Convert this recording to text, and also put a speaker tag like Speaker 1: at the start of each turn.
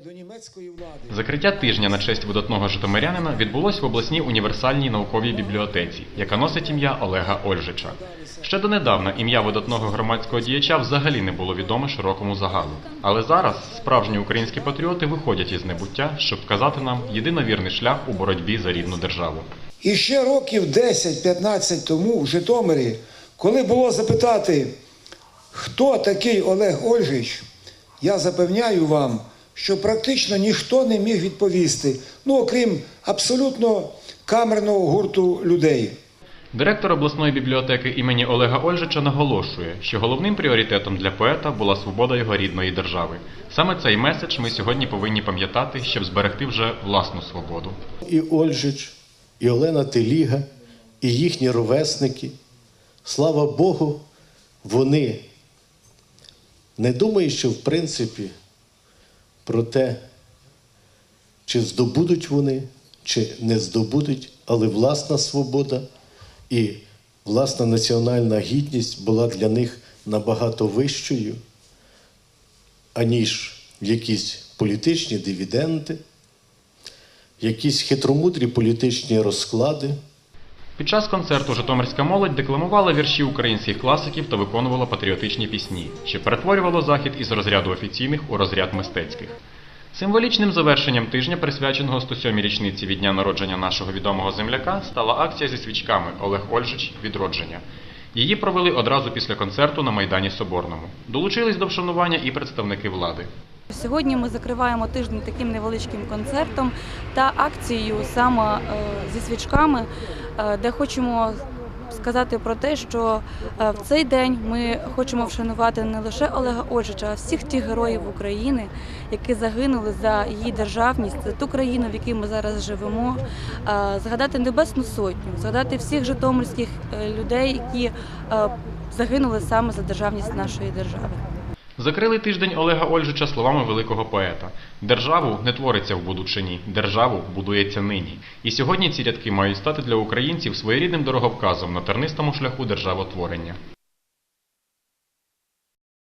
Speaker 1: до німецької влади.
Speaker 2: Закриття тижня на честь видатного житомирянина відбулось в обласній універсальній науковій бібліотеці, яка носить ім'я Олега Ольжича. Ще донедавна ім'я видатного громадського діяча взагалі не було відоме широкому загалу. Але зараз справжні українські патріоти виходять із небуття, щоб вказати нам єдиновірний шлях у боротьбі за рідну державу.
Speaker 1: І ще років 10-15 тому в Житомирі, коли було запитати, хто такий Олег Ольжич, я запевняю вам, що практично ніхто не міг відповісти, ну окрім абсолютно камерного гурту людей.
Speaker 2: Директор обласної бібліотеки імені Олега Ольжича наголошує, що головним пріоритетом для поета була свобода його рідної держави. Саме цей меседж ми сьогодні повинні пам'ятати, щоб зберегти вже власну свободу.
Speaker 3: і Ольжич, і Олена Теліга, і їхні ровесники. Слава Богу, вони не думають, що в принципі про те, чи здобудуть вони, чи не здобудуть, але власна свобода і власна національна гідність була для них набагато вищою, аніж якісь політичні дивіденди якісь хитромудрі політичні розклади.
Speaker 2: Під час концерту Житомирська молодь декламувала вірші українських класиків та виконувала патріотичні пісні, що перетворювало захід із розряду офіційних у розряд мистецьких. Символічним завершенням тижня, присвяченого 107-й річниці від дня народження нашого відомого земляка, стала акція зі свічками Олег Ольжич Відродження. Її провели одразу після концерту на Майдані Соборному. Долучились до вшанування і представники влади.
Speaker 4: Сьогодні ми закриваємо тиждень таким невеличким концертом та акцією саме е, зі свічками, е, де хочемо сказати про те, що е, в цей день ми хочемо вшанувати не лише Олега Ольжича, а всіх тих героїв України, які загинули за її державність, за ту країну, в якій ми зараз живемо, згадати Небесну Сотню, згадати всіх житомирських людей, які загинули саме за державність нашої держави.
Speaker 2: Закрили тиждень Олега Ольжича словами великого поета: Державу не твориться в будучині, державу будується нині. І сьогодні ці рядки мають стати для українців своєрідним дороговказом на тернистому шляху державотворення.